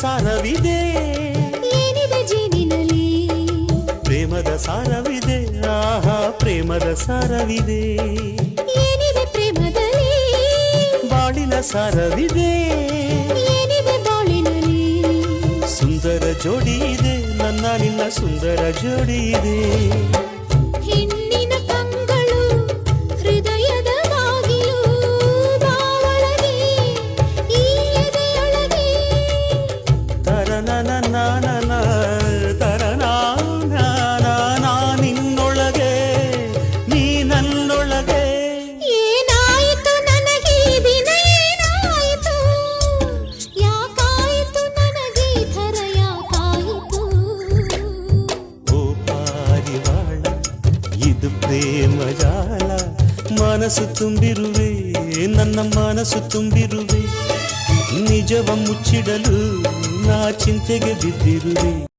ಸಾರವಿದೆ. ಏನಿದೆ ಜೇನಿನಲ್ಲಿ? ಪ್ರೇಮದ ಸಾರವಿದೆ. ಆಹಾ ಪ್ರೇಮದ ಸಾರವಿದೆ. ಏನಿದೆ ಪ್ರೇಮದಲ್ಲಿ? ಬಾಳಿನ ಸಾರವಿದೆ. ಏನಿದೆ ಬಾಳಿನಲ್ಲಿ? ಸುಂದರ ಜೋಡಿ ಇದೆ. ನನ್ನ ನಿನ್ನ ಸುಂದರ ಜೋಡಿ ಇದೆ. ಇದು ಪ್ರೇಮ ಜಾಲ ಮನಸ್ಸು ತುಂಬಿರುವೆ ನನ್ನ ಮನಸ್ಸು ತುಂಬಿರುವೆ ನಿಜವ ಮುಚ್ಚಿಡಲು ನಾ ಚಿಂತೆಗೆ ಬಿದ್ದಿರುವೆ